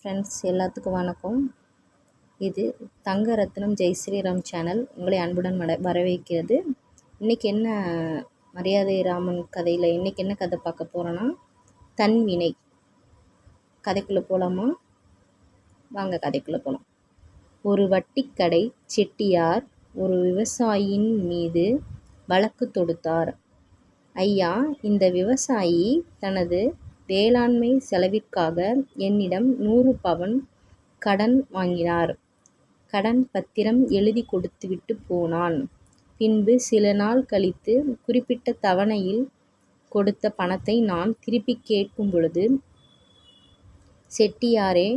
Friends எல்லாத்துக்கும் வணக்கம். இது தங்க ரத்னம் ஜெய் ஸ்ரீராம் சேனல். உங்களை அன்புடன் வட வரவேற்கிறது. இன்றைக்கி என்ன மரியாதை ராமன் கதையில் இன்றைக்கி என்ன கதை பார்க்க போகிறோன்னா தன்வினை கதைக்குள்ளே போகலாமா வாங்க கதைக்குள்ளே போகலாம் ஒரு வட்டிக்கடை செட்டியார் ஒரு விவசாயியின் மீது வழக்கு தொடுத்தார். ஐயா இந்த விவசாயி தனது வேளாண்மை செலவிற்காக என்னிடம் நூறு பவன் கடன் வாங்கினார். கடன் பத்திரம் எழுதி கொடுத்துவிட்டு போனான். பின்பு சில நாள் கழித்து குறிப்பிட்ட தவணையில் கொடுத்த பணத்தை நான் திருப்பிக் கேட்கும் பொழுது செட்டியாரே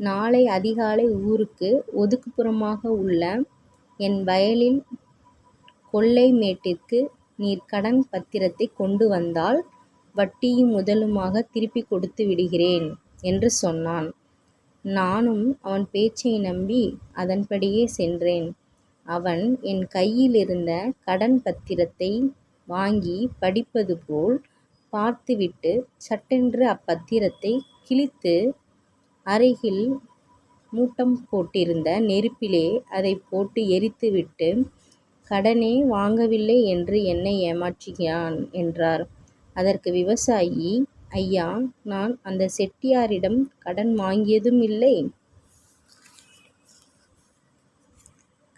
நாளை அதிகாலை ஊருக்கு ஒதுக்குப்புறமாக உள்ள என் வயலில் கொல்லை மேட்டிற்கு நீர் கடன் பத்திரத்தை கொண்டு வந்தால் வட்டியும் முதலுமாக திருப்பிக் கொடுத்து விடுகிறேன் என்று சொன்னான். நானும் அவன் பேச்சை நம்பி அதன்படியே சென்றேன். அவன் என் கையிலிருந்த கடன் பத்திரத்தை வாங்கி படிப்பது போல் பார்த்துவிட்டு சட்டென்று அப்பத்திரத்தை கிழித்து அருகில் மூட்டம் போட்டிருந்த நெருப்பிலே அதைப் போட்டு எரித்துவிட்டு கடனே வாங்கவில்லை என்று என்னை ஏமாற்றுகிறான் என்றார். அதற்கு விவசாயி ஐயா நான் அந்த செட்டியாரிடம் கடன் வாங்கியதும் இல்லை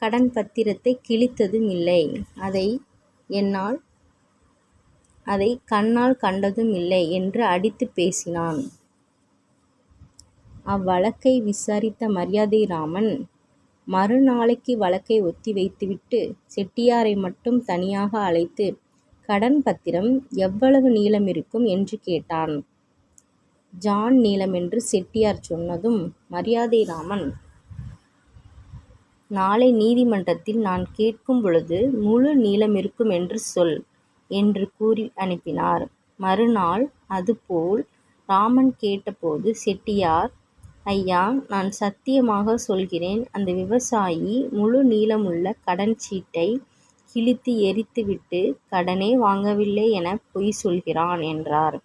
கடன் பத்திரத்தை கிழித்ததும் இல்லை அதை என்னால் அதை கண்ணால் கண்டதும் இல்லை என்று அடித்து பேசினான். அவ்வழக்கை விசாரித்த மரியாதை ராமன் மறுநாளைக்கு வழக்கை ஒத்தி வைத்துவிட்டு செட்டியாரை மட்டும் தனியாக அழைத்து கடன் பத்திரம் எவ்வளவு நீளம் இருக்கும் என்று கேட்டான். ஜான் நீளம் என்று செட்டியார் சொன்னதும் மரியாதை ராமன் நாளை நீதிமன்றத்தில் நான் கேட்கும் பொழுது முழு நீளம் இருக்கும் என்று சொல் என்று கூறி அனுப்பினார். மறுநாள் அதுபோல் ராமன் கேட்டபோது செட்டியார் ஐயா நான் சத்தியமாக சொல்கிறேன் அந்த விவசாயி முழு நீளமுள்ள கடன் சீட்டை கிழித்து எரித்துவிட்டு கடனே வாங்கவில்லை என பொய் சொல்கிறான் என்றார்.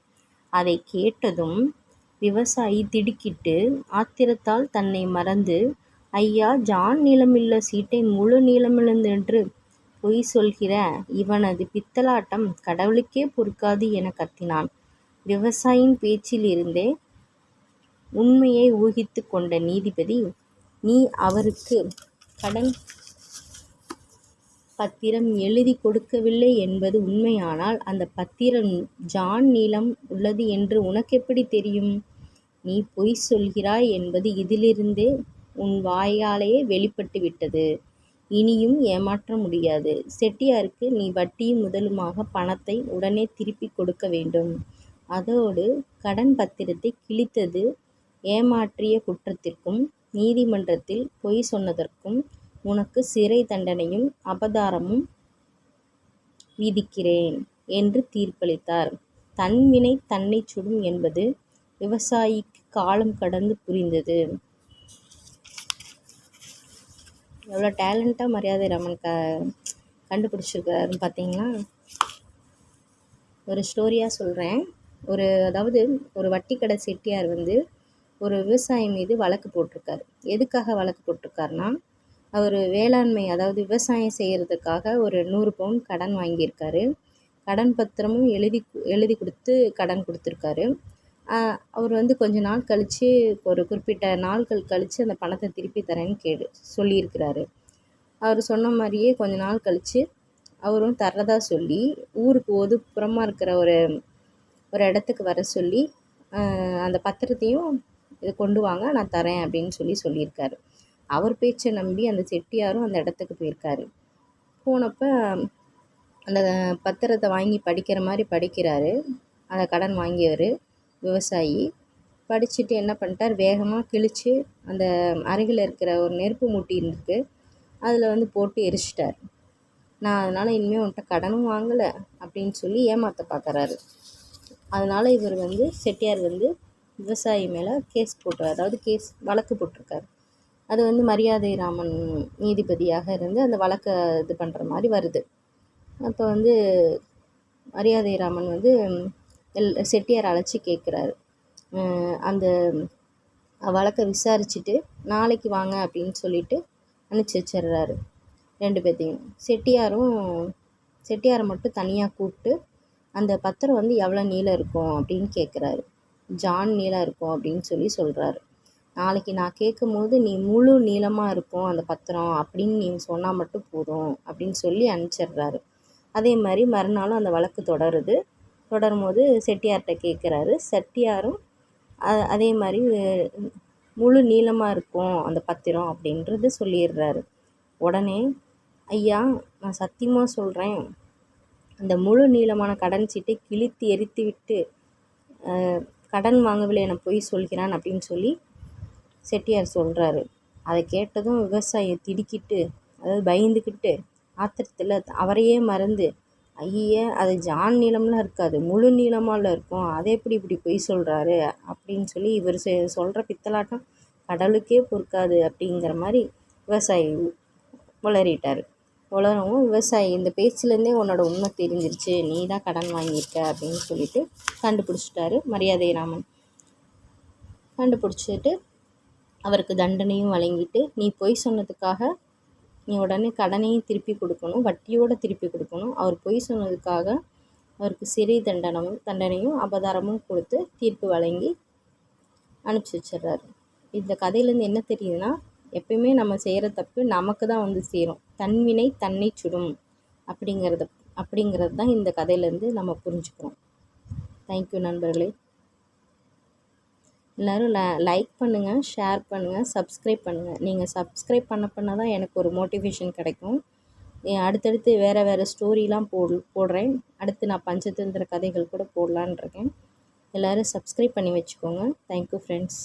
அதைக் கேட்டதும் விவசாயி திடுக்கிட்டு ஆத்திரத்தால் தன்னை மறந்து ஐயா ஜான் நீளமுள்ள சீட்டை முழு நீளமுள்ளதென்று பொய் சொல்கிற இவனது பித்தலாட்டம் கடவுளுக்கே பொறுக்காது என கத்தினான். விவசாயியின் பேச்சிலிருந்தே உண்மையை ஊகித்துக் கொண்ட நீதிபதி நீ அவருக்கு கடன் பத்திரம் எழுதிக் கொடுக்கவில்லை என்பது உண்மையானால் அந்த பத்திரம் ஜான் நீளம் உள்ளது என்று உனக்கெப்படித் தெரியும்? நீ பொய் சொல்கிறாய் என்பது இதிலிருந்தே உன் வாயாலேயே வெளிப்பட்டு விட்டது. இனியும் ஏமாற்ற முடியாது. செட்டியாருக்கு நீ வட்டியும் முதலுமாக பணத்தை உடனே திருப்பிக் கொடுக்க வேண்டும். அதோடு கடன் பத்திரத்தை கிழித்தது ஏமாற்றிய குற்றத்திற்கும் நீதிமன்றத்தில் பொய் சொன்னதற்கும் உனக்கு சிறை தண்டனையும் அபராதமும் விதிக்கிறேன் என்று தீர்ப்பளித்தார். தன்வினை தன்னை சுடும் என்பது விவசாயிக்கு காலம் கடந்து புரிந்தது. எவ்வளோ டேலண்ட்டாக மரியாதை ரமன் க கண்டுபிடிச்சிருக்காருன்னு பார்த்தீங்களா? ஒரு ஸ்டோரியாக சொல்கிறேன். ஒரு அதாவது ஒரு வட்டிக்கடை செட்டியார் வந்து ஒரு விவசாயி மீது வழக்கு போட்டிருக்காரு. எதுக்காக வழக்கு போட்டிருக்காருன்னா அவர் வேளாண்மை அதாவது விவசாயம் செய்கிறதுக்காக ஒரு நூறு பவுன் கடன் வாங்கியிருக்காரு. கடன் பத்திரமும் எழுதி எழுதி கொடுத்து கடன் கொடுத்துருக்காரு. அவர் வந்து கொஞ்ச நாள் கழித்து ஒரு குறிப்பிட்ட நாட்கள் கழித்து அந்த பணத்தை திருப்பி தரேன்னு கேடு சொல்லியிருக்கிறாரு. அவர் சொன்ன மாதிரியே கொஞ்ச நாள் கழித்து அவரும் தர்றதா சொல்லி ஊருக்கு ஒதுக்குப்புறமா இருக்கிற ஒரு ஒரு இடத்துக்கு வர சொல்லி அந்த பத்திரத்தையும் இது கொண்டு வாங்க நான் தரேன் அப்படின்னு சொல்லி சொல்லியிருக்காரு. அவர் பேச்சை நம்பி அந்த செட்டியாரும் அந்த இடத்துக்கு போயிருக்காரு. போனப்போ அந்த பத்திரத்தை வாங்கி படிக்கிற மாதிரி படிக்கிறாரு. அந்த கடன் வாங்கியவர் விவசாயி. படிச்சுட்டு என்ன பண்ணிட்டார் வேகமாக கிழித்து அந்த அருகில் இருக்கிற ஒரு நெருப்பு மூட்டி இருக்கு அதில் வந்து போட்டு எரிச்சிட்டார். நான் அதனால் இனிமேல் உன்கிட்ட கடனும் வாங்கலை அப்படின்னு சொல்லி ஏமாற்ற பார்க்குறாரு. அதனால் இவர் வந்து செட்டியார் வந்து விவசாயி மேலே கேஸ் போட்டார் அதாவது கேஸ் வழக்கு போட்டிருக்காரு. அது வந்து மரியாதை ராமன் நீதிபதியாக இருந்து அந்த வழக்கை இது பண்ணுற மாதிரி வருது. அப்போ வந்து மரியாதை ராமன் வந்து எல் செட்டியார் அழைச்சி கேட்குறாரு. அந்த வழக்கை விசாரிச்சுட்டு நாளைக்கு வாங்க அப்படின்னு சொல்லிட்டு அனுப்பிச்சி வச்சிடுறாரு ரெண்டு பேர்த்தையும் செட்டியாரும் செட்டியாரை மட்டும் தனியாக கூப்பிட்டு அந்த பத்திரம் வந்து எவ்வளோ நீளம் இருக்கும் அப்படின்னு கேட்குறாரு ஜான் நீளம் இருக்கும் அப்படின்னு சொல்லி சொல்கிறாரு நாளைக்கு நான் கேட்கும்போது நீ முழு நீளமாக இருக்கும் அந்த பத்திரம் அப்படின்னு நீ சொன்னால் மட்டும் போதும் அப்படின்னு சொல்லி அனுப்பிச்சிடுறாரு. அதே மாதிரி மறுநாளும் அந்த வழக்கு தொடருது. தொடரும் போது செட்டியார்கிட்ட கேட்குறாரு. செட்டியாரும் அதே மாதிரி முழு நீளமாக இருக்கும் அந்த பத்திரம் அப்படின்றது சொல்லிடுறாரு. உடனே ஐயா நான் சத்தியமாக சொல்கிறேன் அந்த முழு நீளமான கடன் சீட்டை கிழித்து எரித்து விட்டு கடன் வாங்கவில்லை என பொய் சொல்கிறான் அப்படின்னு சொல்லி செட்டியார் சொல்கிறாரு அதை கேட்டதும் விவசாயி திடுக்கிட்டு அதாவது பயந்துக்கிட்டு ஆத்திரத்தில் அவரையே மறந்து ஐய அது ஜான் நீளம்லாம் இருக்காது முழு நீளமால இருக்கும் அதை எப்படி இப்படி பொய் சொல்கிறாரு அப்படின்னு சொல்லி இவர் சொல்கிற பித்தலாட்டம் கடலுக்கே பொறுக்காது அப்படிங்கிற மாதிரி விவசாயி உளறிட்டார். உளரவும் விவசாயி இந்த பேச்சுலேருந்தே உன்னோட உண்மை தெரிஞ்சிருச்சு நீ தான் கடன் வாங்கியிருக்க அப்படின்னு சொல்லிட்டு கண்டுபிடிச்சிட்டாரு மரியாதை ராமன் கண்டுபிடிச்சிட்டு அவருக்கு தண்டனையும் வழங்கிட்டு நீ பொய் சொன்னதுக்காக நீ உடனே கடனையும் திருப்பி கொடுக்கணும் வட்டியோடு திருப்பி கொடுக்கணும். அவர் பொய் சொன்னதுக்காக அவருக்கு சிறை தண்டனமும் தண்டனையும் அபதாரமும் கொடுத்து தீர்ப்பு வழங்கி அனுப்பிச்சி வச்சிடுறாரு. இந்த கதையிலேருந்து என்ன தெரியுதுன்னா எப்பயுமே நம்ம செய்கிற தப்பு நமக்கு தான் வந்து சேரும். தன்வினை தன்னை சுடும் அப்படிங்கிறத அப்படிங்கிறது தான் இந்த கதையிலேருந்து நம்ம புரிஞ்சுக்கிறோம். தேங்க்யூ நண்பர்களே. எல்லோரும் ல லைக் பண்ணுங்கள் ஷேர் பண்ணுங்கள் சப்ஸ்கிரைப் பண்ணுங்கள் நீங்கள் சப்ஸ்கிரைப் பண்ண பண்ண தான் எனக்கு ஒரு மோட்டிவேஷன் கிடைக்கும். அடுத்தடுத்து வேறு வேறு ஸ்டோரிலாம் போடு போடுறேன். அடுத்து நான் பஞ்சதந்திர கதைகள் கூட போடலான்னு இருக்கேன். எல்லோரும் சப்ஸ்கிரைப் பண்ணி வச்சுக்கோங்க. Thank you friends